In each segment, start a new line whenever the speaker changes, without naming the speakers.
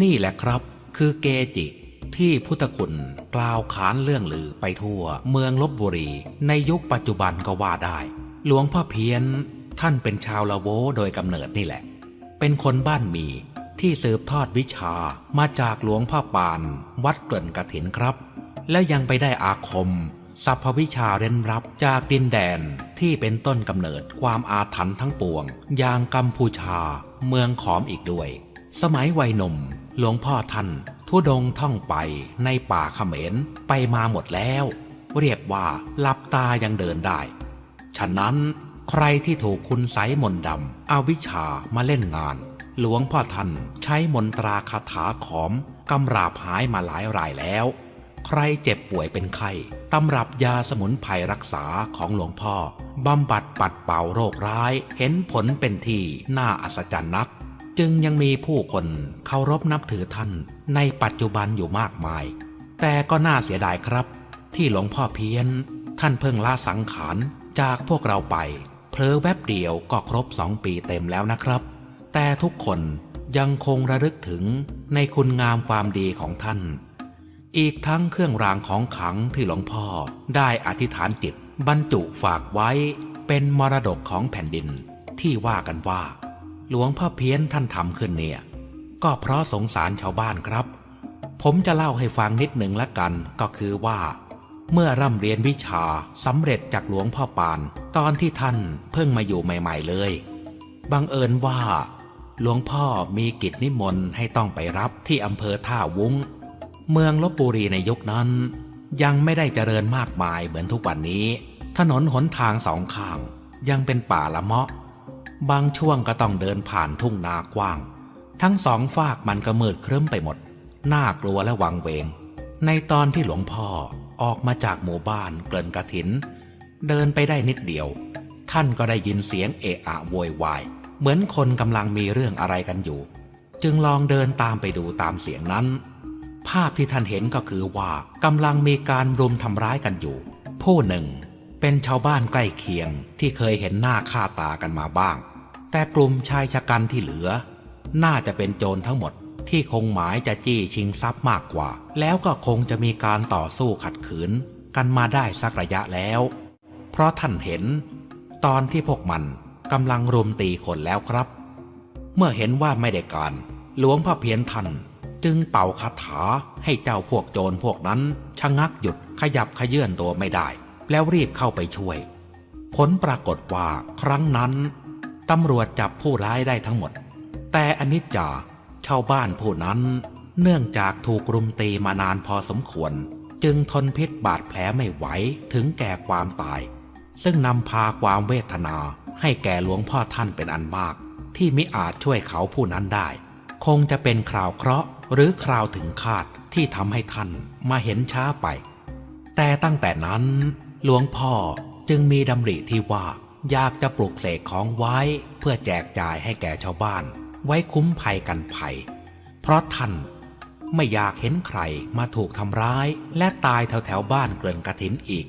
นี่แหละครับ คือเกจิที่พุทธคุณกล่าวขานเรื่องลือไปทั่ว เมืองลบบุรี ในยุคปัจจุบันก็ว่าได้ หลวงพ่อเพี้ยน ท่านเป็นชาวละโวโดยกำเนิดนี่แหละ เป็นคนบ้านมีที่สืบทอดวิชามาจากหลวงพ่อปาน วัดเกลิ่นกระถินครับ และยังไปได้อาคมสัพพวิชาเร้นรับจากดินแดนที่เป็นต้นกำเนิดความอาถรรพ์ทั้งปวง อย่างกัมพูชา เมืองขอมอีกด้วย สมัยวัยหนุ่ม หลวงพ่อท่านทุดงท่องไปในป่าเขมรไปมาหมดแล้ว เรียกว่าหลับตายังเดินได้ ฉะนั้นใครที่ถูกคุณไสยมนดำอวิชามาเล่นงาน หลวงพ่อท่านใช้มนตราคาถาขอมกำราบหายมาหลายรายแล้ว ใครเจ็บป่วยเป็นไข้ตำรับยาสมุนไพรรักษาของหลวงพ่อบำบัดปัดเป่าโรคร้าย เห็นผลเป็นที่น่าอัศจรรย์นัก จึงยังมีผู้คนเคารพนับถือท่านในปัจจุบันอยู่มากมาย แต่ก็น่าเสียดายครับ ที่หลวงพ่อเพี้ยน ท่านเพิ่งลาสังขารจากพวกเราไป เพลอแวบเดียวก็ครบสองปีเต็มแล้วนะครับ แต่ทุกคนยังคงระลึกถึงในคุณงามความดีของท่าน อีกทั้งเครื่องรางของขลังที่หลวงพ่อได้อธิษฐานจิตบรรจุฝากไว้เป็นมรดกของแผ่นดินที่ว่ากันว่า หลวงพ่อเพี้ยนท่านทำขึ้นเนี่ย ก็เพราะสงสารชาวบ้านครับ ผมจะเล่าให้ฟังนิดหนึ่งละกันก็คือว่า เมื่อร่ำเรียนวิชาสำเร็จจากหลวงพ่อปาน ตอนที่ท่านเพิ่งมาอยู่ใหม่ ๆ เลย บังเอิญว่า หลวงพ่อมีกิจนิมนต์ให้ต้องไปรับที่อำเภอท่าวุ้ง เมืองลบบุรีในยุคนั้น ยังไม่ได้เจริญมากมายเหมือนทุกวันนี้ ถนนหนทางสองข้างยังเป็นป่าละเมาะ บางช่วงก็ต้องเดินผ่านทุ่งนากว้าง ทั้งสองฝากมันก็มืดครึ้มไปหมด น่ากลัวและวังเวง ในตอนที่หลวงพ่อออกมาจากหมู่บ้านเกลินกระถิน เดินไปได้นิดเดียว ท่านก็ได้ยินเสียงเอะอะโวยวาย เหมือนคนกำลังมีเรื่องอะไรกันอยู่ จึงลองเดินตามไปดูตามเสียงนั้น ภาพที่ท่านเห็นก็คือว่ากำลังมีการรุมทำร้ายกันอยู่ ผู้หนึ่งเป็นชาวบ้านใกล้เคียงที่เคยเห็นหน้าค่าตากันมาบ้าง แต่กลุ่มชายชะกันที่เหลือ น่าจะเป็นโจรทั้งหมดที่คงหมายจะจี้ชิงทรัพย์มากกว่า แล้วก็คงจะมีการต่อสู้ขัดขืนกันมาได้สักระยะแล้ว เพราะท่านเห็น ตอนที่พวกมันกำลังรุมตีคนแล้วครับ เมื่อเห็นว่าไม่ได้การ หลวงพ่อเพียนท่านจึงเป่าคาถาให้เจ้าพวกโจรพวกนั้นชะงักหยุดขยับขยื่นตัวไม่ได้ แล้วรีบเข้าไปช่วย ผลปรากฏว่าครั้งนั้น ตำรวจจับผู้ร้ายได้ทั้งหมด แต่อนิจจาชาวบ้านผู้นั้น เนื่องจากถูกรุมตีมานานพอสมควร จึงทนพิษบาดแผลไม่ไหวถึงแก่ความตาย ซึ่งนำพาความเวทนาให้แก่หลวงพ่อท่านเป็นอันมาก ที่มิอาจช่วยเขาผู้นั้นได้ คงจะเป็นคราวเคราะห์หรือคราวถึงคาดที่ทำให้ท่านมาเห็นช้าไป แต่ตั้งแต่นั้น หลวงพ่อจึงมีดำริที่ว่า อยากจะปลุกเสกของไว้เพื่อแจกจ่ายให้แก่ชาวบ้าน ไว้คุ้มภัยกันภัย เพราะท่านไม่อยากเห็นใครมาถูกทำร้ายและตายแถวแถวบ้านเกลื่อนกระถินอีก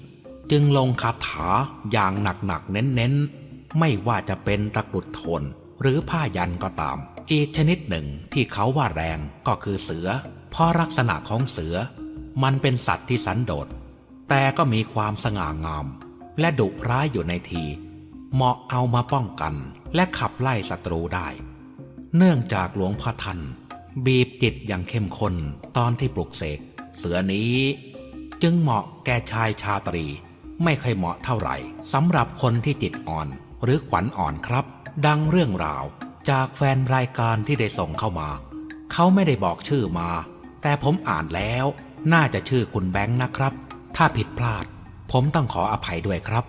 จึงลงคาถาอย่างหนักๆเน้นๆ ไม่ว่าจะเป็นตะกรุดโทนหรือผ้ายันก็ตาม อีกชนิดหนึ่งที่เขาว่าแรงก็คือเสือ เพราะลักษณะของเสือ มันเป็นสัตว์ที่สันโดษแต่ก็มีความสง่างาม และดุร้ายอยู่ในที เหมาะเอามาป้องกัน และขับไล่ศัตรูได้ เนื่องจากหลวงพ่อท่านบีบจิตอย่างเข้มข้นตอนที่ปลุกเสก เสือนี้ จึงเหมาะแก่ชายชาตรี ไม่ค่อยเหมาะเท่าไหร่สำหรับคนที่จิตอ่อนหรือขวัญอ่อนครับ ดังเรื่องราวจากแฟนรายการที่ได้ส่งเข้ามา เขาไม่ได้บอกชื่อมา แต่ผมอ่านแล้ว น่าจะชื่อคุณแบงค์นะครับ ถ้าผิดพลาด ผมต้องขออภัยด้วยครับ